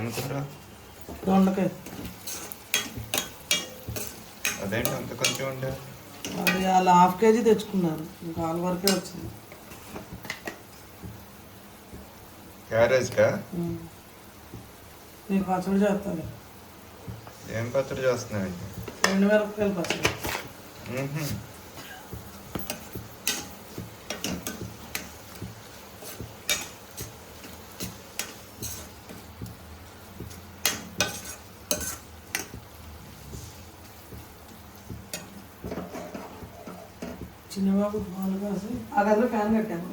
ఏం కూర దొండకాయ. అదేంటి అంత కొంచెం ఉండే? అది వాళ్ళు హాఫ్ కేజీ తెచ్చుకున్నారు. ఇంకా వాళ్ళ వరకే వచ్చింది. క్యారేజ్కా. నీకు పచ్చడి చేస్తాను ఏం పచ్చడి చేస్తున్నావు? రెండు మిరపకాయలు పచ్చడి. చిన్నబాబు మామూలుగా కాసి ఆ ఫ్యాన్ కట్టాను.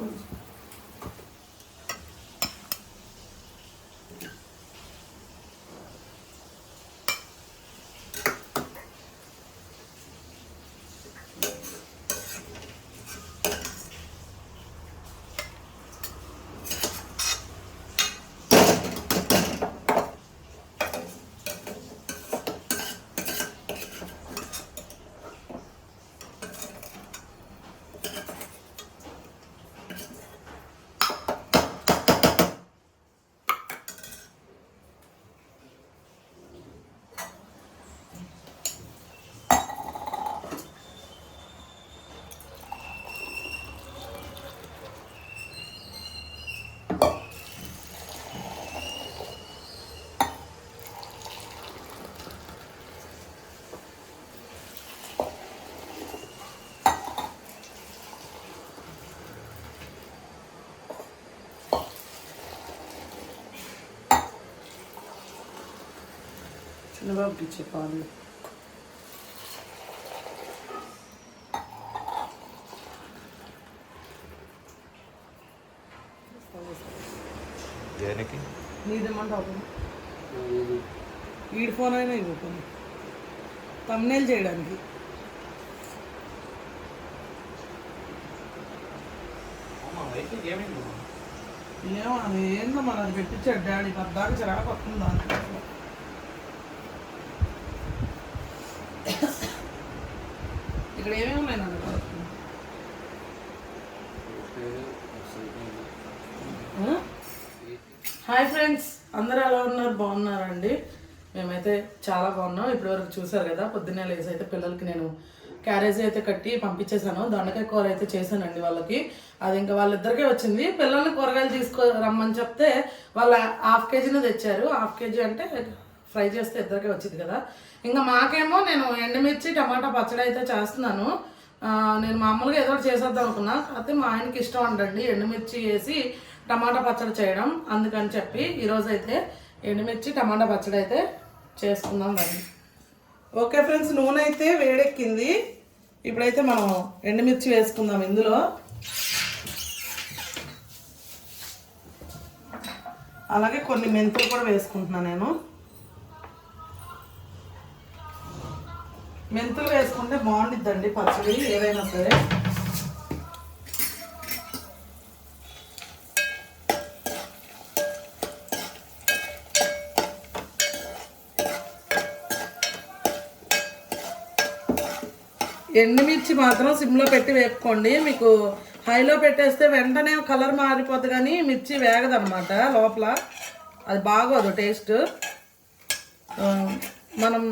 చిన్నబాబుకి ఇచ్చే పాలు దేనికి? నీదేమంటావు ఈడి ఫోన్ అయినా ఇవ్వకుండా తమ్నేల్ చేయడానికి. ఏమో అది ఏందో మన అది పెట్టించాడు డాడీ. పద్దాక చిరాకు వస్తుంది దాంట్లో ఇక్కడ ఏమేమి ఉన్నాయి హాయ్ ఫ్రెండ్స్ అందరూ ఎలా ఉన్నారు? బాగున్నారండి? మేమైతే చాలా బాగున్నాం. ఇప్పటివరకు చూసారు కదా పొద్దున్నే లేసి అయితే పిల్లలకి నేను క్యారేజీ అయితే కట్టి పంపించేశాను. దొండకాయ కూర అయితే చేశానండి వాళ్ళకి. అది ఇంకా వాళ్ళిద్దరికే వచ్చింది. పిల్లల్ని కూరగాయలు తీసుకో రమ్మని చెప్తే వాళ్ళ హాఫ్ కేజీనే తెచ్చారు. హాఫ్ కేజీ అంటే ఫ్రై చేస్తే ఇద్దరికే వచ్చింది కదా. ఇంకా మాకేమో నేను ఎండుమిర్చి టమాటా పచ్చడి అయితే చేస్తున్నాను. నేను మామూలుగా ఏదో ఒకటి చేసేద్దాం అనుకున్నా. కాకపోతే మా ఆయనకి ఇష్టం అంటండి ఎండుమిర్చి వేసి టమాటా పచ్చడి చేయడం అందుకని చెప్పి ఈరోజు అయితే ఎండుమిర్చి టమాటా పచ్చడి అయితే చేసుకుందాం రండి ఓకే ఫ్రెండ్స్ నూనె అయితే వేడెక్కింది. ఇప్పుడైతే మనం ఎండుమిర్చి వేసుకుందాం ఇందులో. అలాగే కొన్ని మెంతులు కూడా వేసుకుంటున్నాను నేను. మెంతులు వేసుకుంటే బాగుండిద్దండి పచ్చడి ఏదైనా సరే. ఎండుమిర్చి మాత్రం సిమ్లో పెట్టి వేపుకోండి. మీకు హైలో పెట్టేస్తే వెంటనే కలర్ మారిపోతుంది కానీ మిర్చి వేగదన్నమాట లోపల. అది బాగోదు టేస్ట్. మనం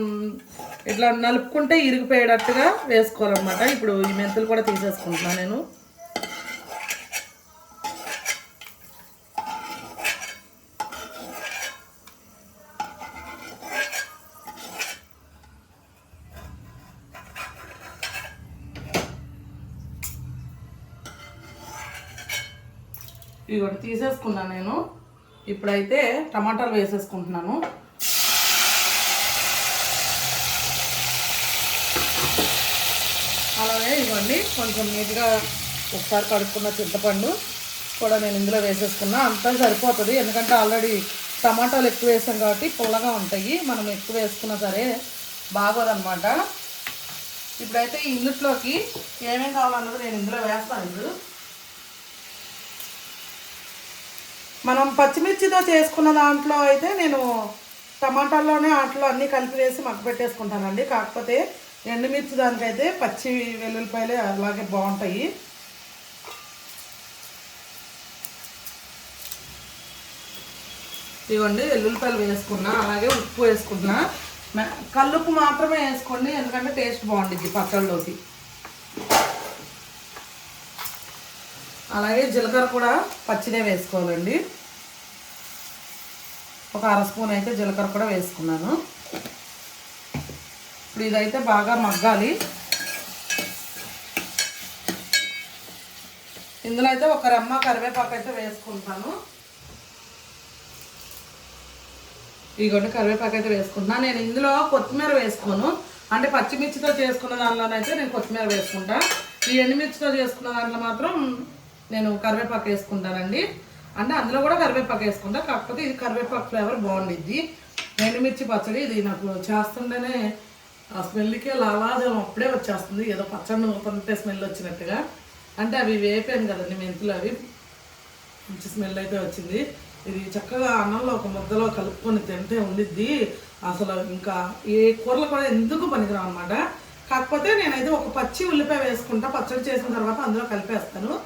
ఇట్లా నలుపుకుంటే ఇరిగిపోయేటట్టుగా వేసుకోవాలన్నమాట. ఇప్పుడు ఈ మెంతులు కూడా తీసేసుకుంటున్నాను నేను. ఇవి తీసేసుకున్నాను నేను. ఇప్పుడైతే టమాటాలు వేసేసుకుంటున్నాను. అలాగే ఇవ్వండి. కొంచెం నీట్గా ఒకసారి కడుక్కున్న చింతపండు కూడా నేను ఇందులో వేసేసుకున్నా. అంతా సరిపోతుంది. ఎందుకంటే ఆల్రెడీ టమాటాలు ఎక్కువ వేసాం కాబట్టి పుల్లగా ఉంటాయి. మనం ఎక్కువ వేసుకున్నా సరే బాగోదన్నమాట. ఇప్పుడైతే ఈ ఇందులోకి ఏమేమి కావాలన్నది నేను ఇందులో వేస్తాను ఇప్పుడు. మనం పచ్చిమిర్చితో చేసుకున్న దాంట్లో అయితే నేను టమాటాల్లోనే ఆటలో అన్నీ కలిపి వేసి మగ్గ పెట్టేసుకుంటానండి కాకపోతే ఎండుమిర్చి దానికైతే పచ్చి వెల్లుల్లిపాయలే అలాగే బాగుంటాయి. ఇవ్వండి వెల్లుల్లిపాయలు వేసుకున్నా అలాగే ఉప్పు వేసుకున్నా. కల్లుప్పు మాత్రమే వేసుకోండి ఎందుకంటే టేస్ట్ బాగుంటుంది పచ్చళ్ళలోకి అలాగే జీలకర్ర కూడా పచ్చిదే వేసుకోవాలండి. ఒక అర స్పూన్ అయితే జీలకర్ర కూడా వేసుకున్నాను. ఇప్పుడు ఇదైతే బాగా మగ్గాలి. ఇందులో అయితే ఒక రెమ్మ కరివేపాకు అయితే వేసుకుంటాను. ఇదిగోండి కరివేపాకు అయితే వేసుకుంటున్నా. నేను ఇందులో కొత్తిమీర వేసుకోను. అంటే పచ్చిమిర్చితో చేసుకున్న దానిలోనైతే నేను కొత్తిమీర వేసుకుంటా. ఈ ఎండుమిర్చితో చేసుకున్న దాంట్లో మాత్రం నేను కరివేపాకు వేసుకుంటానండి. అంటే అందులో కూడా కరివేపాకు వేసుకుంటా. కాకపోతే ఇది కరివేపాకు ఫ్లేవర్ బాగుండిద్ది. ఎండుమిర్చి పచ్చడి ఇది నాకు చేస్తుంటేనే ఆ స్మెల్కే లావాజలం అప్పుడే వచ్చేస్తుంది. ఏదో పచ్చడి పంటే స్మెల్ వచ్చినట్టుగా. అంటే అవి వేపాను కదండి మెంతులు అవి. మంచి స్మెల్ అయితే వచ్చింది. ఇది చక్కగా అన్నంలో ఒక ముద్దలో కలుపుకొని తింటే ఉండిద్ది. అసలు ఇంకా ఏ కూరలు కూడా ఎందుకు పనికిరావు అనమాట కాకపోతే నేనైతే ఒక పచ్చి ఉల్లిపాయ వేసుకుంటా. పచ్చడి చేసిన తర్వాత అందులో కలిపేస్తాను.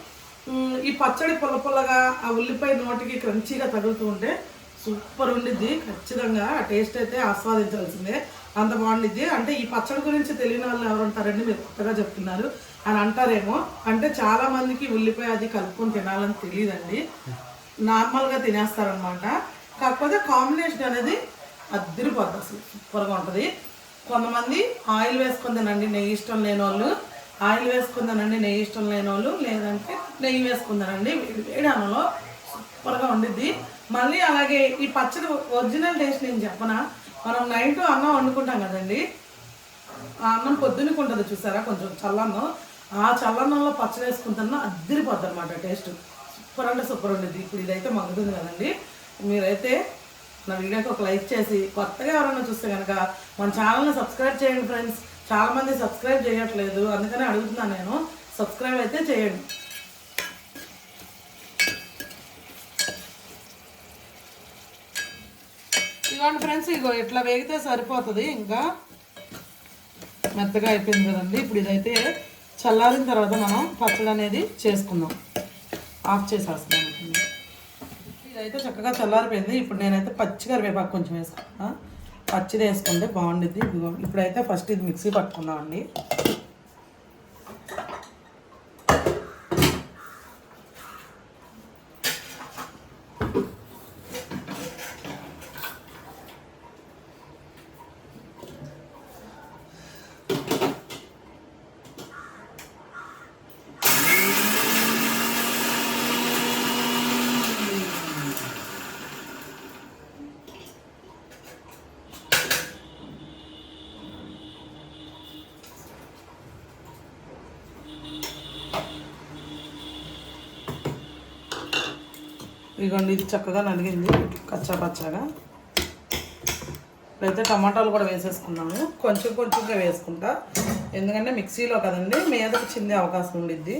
ఈ పచ్చడి పుల్ల పుల్లగా ఆ ఉల్లిపాయ నోటికి క్రంచీగా తగులుతూ ఉంటే సూపర్ ఉండిద్ది. ఖచ్చితంగా టేస్ట్ అయితే ఆస్వాదించాల్సిందే. అంత బాగుండిద్ది. అంటే ఈ పచ్చడి గురించి తెలియని వాళ్ళు ఎవరు ఉంటారండి మీరు కొత్తగా చెప్తున్నారు. అని అంటారేమో. అంటే చాలా మందికి ఉల్లిపాయ అది కలుపుకొని తినాలని తెలియదండి నార్మల్గా తినేస్తారనమాట కాకపోతే కాంబినేషన్ అనేది అద్దరిపోద్ది అసలు. సూపర్గా ఉంటుంది. కొంతమంది ఆయిల్ వేసుకొని తినండి నెయ్యి ఇష్టం లేని వాళ్ళు. ఆయిల్ వేసుకొని తినండి నెయ్యి ఇష్టం లేని వాళ్ళు. లేదంటే నెయ్యి వేసుకుందానండి వేడి వేడి అన్నంలో సూపర్గా ఉండిద్ది. మళ్ళీ అలాగే ఈ పచ్చడి ఒరిజినల్ టేస్ట్ నేను చెప్పనా? మనం నైట్ అన్నం వండుకుంటాం కదండి. ఆ అన్నం పొద్దునకు ఉంటుంది చూసారా? కొంచెం చల్లన్నం. ఆ చల్లన్నంలో పచ్చడి వేసుకుంటున్నా అద్దరిపోద్ది అనమాట టేస్ట్. సూపర్ అంటే సూపర్ ఉండేది. ఇప్పుడు ఇదైతే మగ్గుతుంది కదండి. మీరైతే నా వీడియోకి ఒక లైక్ చేసి కొత్తగా ఎవరైనా చూస్తే కనుక మన ఛానల్ని సబ్స్క్రైబ్ చేయండి ఫ్రెండ్స్. చాలామంది సబ్స్క్రైబ్ చేయట్లేదు. అందుకని అడుగుతున్నాను నేను. సబ్స్క్రైబ్ అయితే చేయండి. ఇదిగోండి ఫ్రెండ్స్ ఇగో ఇట్లా వేగితే సరిపోతుంది ఇంకా. మెత్తగా అయిపోయింది కదండి. ఇప్పుడు ఇదైతే చల్లారిన తర్వాత మనం పచ్చడి అనేది చేసుకుందాం. ఆఫ్ చేసేస్తున్నాం ఇదైతే చక్కగా చల్లారిపోయింది. ఇప్పుడు నేనైతే పచ్చికరివేపాకు కొంచెం వేసుకున్నా పచ్చిది వేసుకుంటే బాగుండిద్ది. ఇదిగో ఇప్పుడైతే ఫస్ట్ ఇది మిక్సీ పట్టుకుందామండి. ఇదిగోండి ఇది చక్కగా నలిగింది కచ్చా పచ్చగా. ఇప్పుడైతే టమాటాలు కూడా వేసేసుకున్నాము. కొంచెం కొంచెంగా వేసుకుంటా. ఎందుకంటే మిక్సీలో కదండి మీదకి చిందే అవకాశం ఉండిద్ది.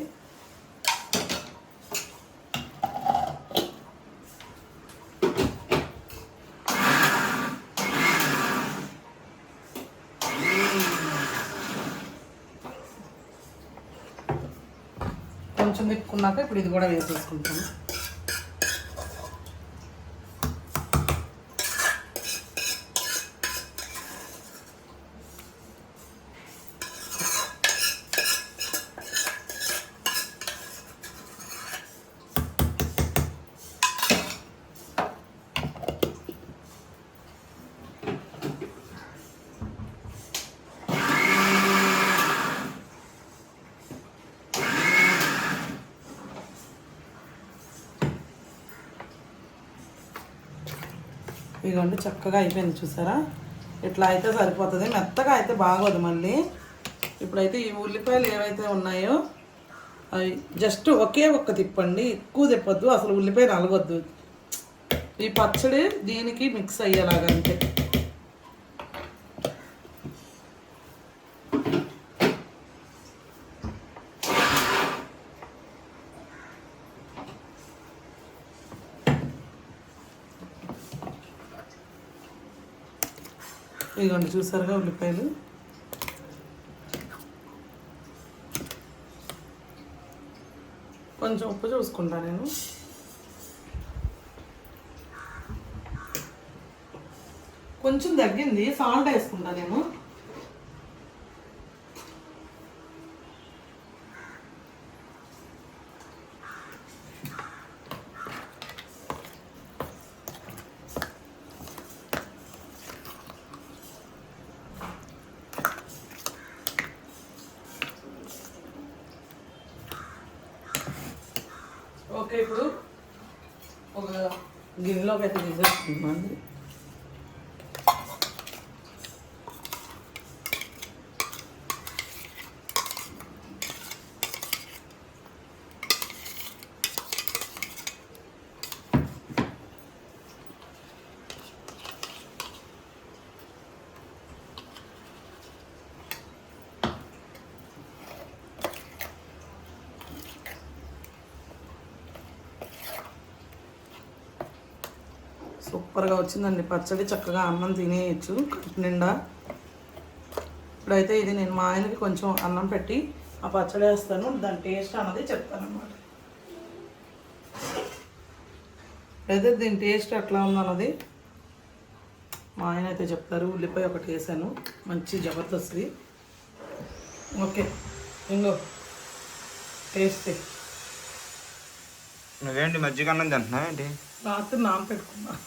కొంచెం తిప్పుకున్నాక ఇప్పుడు ఇది కూడా వేసేసుకుంటాను ఇదిగోండి చక్కగా అయిపోయింది చూసారా? ఇట్లా అయితే సరిపోతుంది. మెత్తగా అయితే బాగోదు మళ్ళీ. ఇప్పుడైతే ఈ ఉల్లిపాయలు ఏవైతే ఉన్నాయో అవి జస్ట్ ఒకే ఒక్క తిప్పండి. ఎక్కువ తిప్పొద్దు అసలు ఉల్లిపాయ నలగొద్దు. ఈ పచ్చడి దీనికి మిక్స్ అయ్యేలాగంతే ఇదిగోండి చూసారుగా ఉల్లిపాయలు? కొంచెం ఉప్పు చూసుకుంటా నేను. కొంచెం తగ్గింది సాల్ట్ వేసుకుంటా నేను. 忙的。సూపర్గా వచ్చిందండి. పచ్చడి చక్కగా అన్నం తినేయచ్చు. కడుపు నిండా. ఇప్పుడైతే ఇది నేను మా ఆయనకి కొంచెం అన్నం పెట్టి ఆ పచ్చడి వేస్తాను. దాని టేస్ట్ అన్నది చెప్తాను అనమాట అయితే దీని టేస్ట్ ఎట్లా ఉందన్నది మా ఆయన అయితే చెప్తారు. ఉల్లిపాయ ఒకటి వేసాను. మంచి జబర్దస్త్ది ఓకే. ఇంకో. టేస్ట్. నువ్వేంటి మజ్జిగ అన్నం తింటున్నావు ఏంటి? రాత్రి నానపెట్టుకున్నా ఆహా.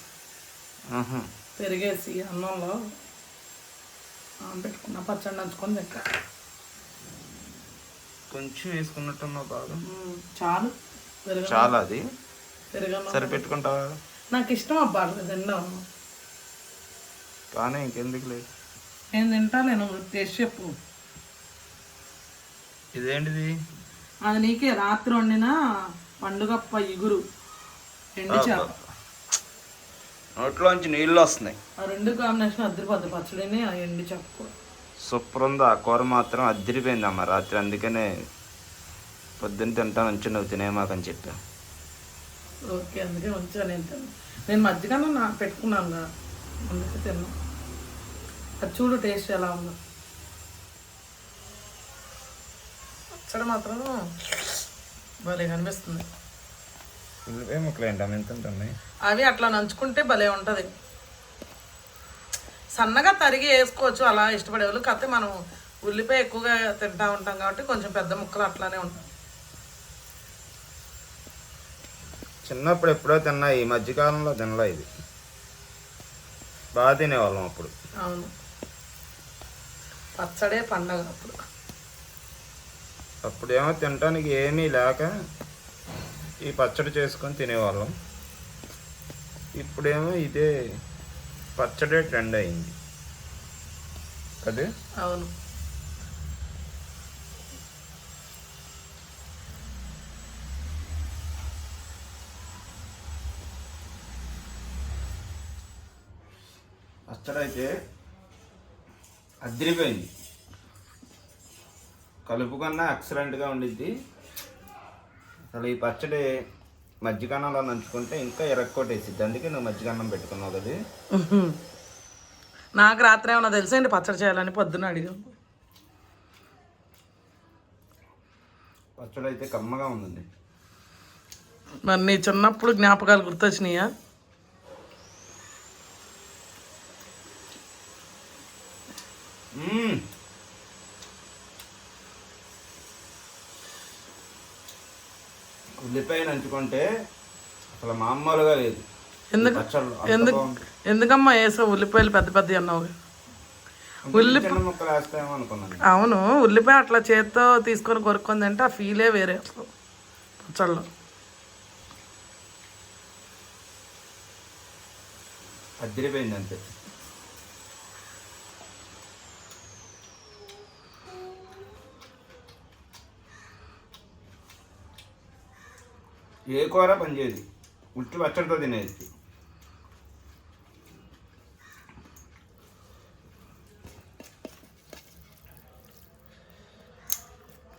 పెరిగేసి అన్నంలో నానబెట్టుకున్న పచ్చడి నంచుకొని తింటా. కొంచెం వేసుకున్నట్టున్నావు బాగా. మ్మ్. చాలు. చాలా అది. పెరుగన్నం సరిపెట్టుకుంటావా నాకు ఇష్టం అబ్బా అట్లా తినడం. కానీ ఇంకెందుకు లేదు నేను తింటా నేను టేస్ట్ చెప్పు. ఇదేంటిది? అది నీకే రాత్రి వండిన పండుగప్ప ఇగురు ఎండి చేప. నోట్లోంచి నీళ్ళు వస్తున్నాయి. ఆ రెండు కాంబినేషన్ అద్దరిపోద్ది పచ్చడిని ఆ ఎండి చేప కూడా. సూపర్ ఉంది ఆ కూర మాత్రం అద్దరిపోయింది అమ్మ రాత్రి. అందుకనే పొద్దున్న తింటాను ఉంచి నువ్వు తినేమాకని చెప్పా ఓకే అందుకే ఉంచా నేను నేను మధ్యకాలం నా పెట్టుకున్నాను కదా అందుకే తిన్నా. అది చూడు టేస్ట్ ఎలా ఉందో. పచ్చడి మాత్రం భలే కనిపిస్తుంది. ఉల్లిపాయ ముక్కలు ఎంత ఉంటున్నాయి అవి అట్లా నంచుకుంటే భలే ఉంటుంది. సన్నగా తరిగి వేసుకోవచ్చు అలా ఇష్టపడే వాళ్ళు. కాకపోతే మనం ఉల్లిపాయ ఎక్కువగా తింటా ఉంటాం కాబట్టి కొంచెం పెద్ద ముక్కలు అట్లానే ఉంటాయి. చిన్నప్పుడు ఎప్పుడో తిన్నా ఈ మధ్యకాలంలో తినలే ఇది. బాగా తినేవాళ్ళం అప్పుడు. అవును. పచ్చడే పండగ అప్పుడు. అప్పుడేమో తినటానికి ఏమీ లేక ఈ పచ్చడి చేసుకొని తినేవాళ్ళం. ఇప్పుడేమో ఇదే పచ్చడే ట్రెండ్ అయింది. అదే? అవును. పచ్చడి అయితే అదిరిపోయింది కలుపుకన్నా ఎక్సలెంట్గా ఉండిద్ది. అసలు ఈ పచ్చడి మజ్జిగన్నంలో నంచుకుంటే ఇంకా ఎరక్కొట్టేసిద్ది. అందుకే నువ్వు మజ్జిగన్నం పెట్టుకున్నావు కదా. నాకు రాత్రి ఏమన్నా తెలుసండి పచ్చడి చేయాలని? పొద్దున అడిగాం. పచ్చడి అయితే కమ్మగా ఉందండి. మరి నీ చిన్నప్పుడు జ్ఞాపకాలు గుర్తొచ్చినాయా? ఉల్లిపాయ నంచుకుంటే అసలు మామూలుగా లేదు. ఎందుకు? ఎందుకు. ఎందుకమ్మా వేసావు ఉల్లిపాయలు పెద్ద పెద్ద అన్నావు? ఉల్లి చిన్న ముక్కలు వేస్తాయేమో అనుకున్నాను. అవును ఉల్లిపాయ అట్లా చేత్తో తీసుకొని కొరుక్కొని తింటే ఆ ఫీలే వేరే. పచ్చళ్ళు. అదిరిపోయింది అంతే. ఏ కూర పనిచేయదు. ఉట్టి పచ్చడితో తినేది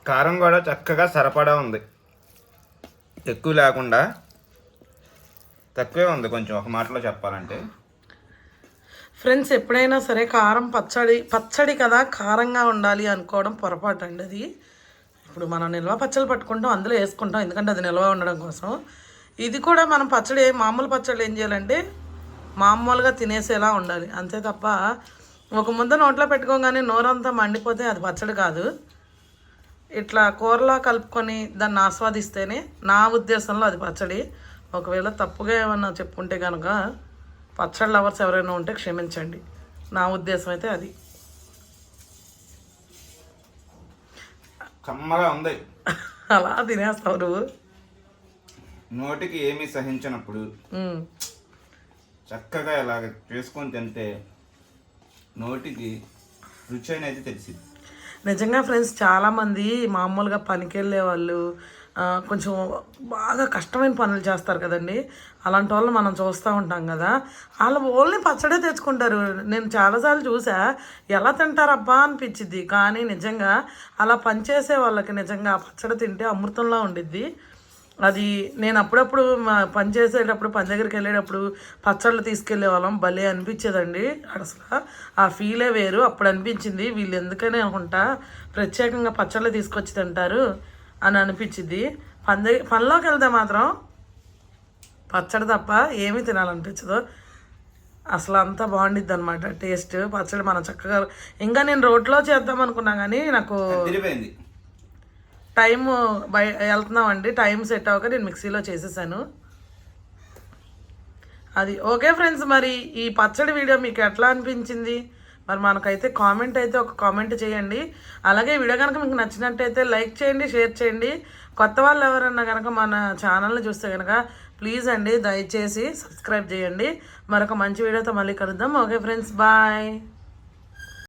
కారం కూడా చక్కగా సరిపడా ఉంది. ఎక్కువ లేకుండా తక్కువే ఉంది కొంచెం ఒక మాటలో చెప్పాలంటే. ఫ్రెండ్స్ ఎప్పుడైనా సరే కారం పచ్చడి పచ్చడి కదా కారంగా ఉండాలి అనుకోవడం పొరపాటు అండి అది. ఇప్పుడు మనం నిల్వ పచ్చళ్ళు పట్టుకుంటాం అందులో వేసుకుంటాం ఎందుకంటే అది నిల్వ ఉండడం కోసం. ఇది కూడా మనం పచ్చడి మామూలు పచ్చడి ఏం చేయాలంటే మామూలుగా తినేసేలా ఉండాలి. అంతే తప్ప ఒక ముద్ద నోట్లో పెట్టుకోగానే నోరంతా మండిపోతే అది పచ్చడి కాదు. ఇట్లా కూరలా కలుపుకొని దాన్ని ఆస్వాదిస్తేనే నా ఉద్దేశంలో అది పచ్చడి. ఒకవేళ తప్పుగా ఏమన్నా చెప్పుకుంటే కనుక పచ్చడి లవర్స్ ఎవరైనా ఉంటే క్షమించండి. నా ఉద్దేశం అయితే అది. కమ్మగా ఉంది. అలా తినేస్తావు నువ్వు. నోటికి ఏమీ సహించినప్పుడు. చక్కగా ఇలాగ చేసుకొని తింటే నోటికి రుచి అనేది తెలిసింది నిజంగా ఫ్రెండ్స్ చాలామంది మామూలుగా పనికి వెళ్ళే వాళ్ళు కొంచెం బాగా కష్టమైన పనులు చేస్తారు కదండి. అలాంటి వాళ్ళు మనం చూస్తూ ఉంటాం కదా. వాళ్ళు ఓన్లీ పచ్చడే తెచ్చుకుంటారు. నేను చాలాసార్లు చూసా ఎలా తింటారబ్బా అనిపించింది కానీ నిజంగా అలా పనిచేసే వాళ్ళకి నిజంగా ఆ పచ్చడి తింటే అమృతంలా ఉండిద్ది. అది నేను అప్పుడప్పుడు మా పని చేసేటప్పుడు పని దగ్గరికి వెళ్ళేటప్పుడు పచ్చళ్ళు తీసుకెళ్ళే వాళ్ళం. భలే అనిపించేదండి. అసలు ఆ ఫీలే వేరు. అప్పుడు అనిపించింది వీళ్ళు ఎందుకని అనుకుంటా ప్రత్యేకంగా పచ్చళ్ళు తీసుకొచ్చి తింటారు. అని అనిపించింది. దగ్గర పనిలోకి వెళ్తే మాత్రం పచ్చడి తప్ప ఏమీ తినాలనిపించదు. అసలు అంతా బాగుండిద్ది అనమాట టేస్ట్. పచ్చడి మనం చక్కగా ఇంకా నేను రోడ్లో చేద్దాం అనుకున్నా కానీ నాకు తిరిపోయింది టైం బయ వెళ్తున్నామండి. టైం సెట్ అవ్వక నేను మిక్సీలో చేసేసాను. అది ఓకే ఫ్రెండ్స్ మరి ఈ పచ్చడి వీడియో మీకు ఎట్లా అనిపించింది? మరి మనకైతే కామెంట్ అయితే ఒక కామెంట్ చేయండి. అలాగే వీడియో కనుక మీకు నచ్చినట్టయితే లైక్ చేయండి షేర్ చేయండి. కొత్త వాళ్ళు ఎవరన్నా కనుక మన ఛానల్ని చూస్తే కనుక ప్లీజ్ అండి దయచేసి సబ్స్క్రైబ్ చేయండి. మరొక మంచి వీడియోతో మళ్ళీ కలుద్దాం. Okay friends bye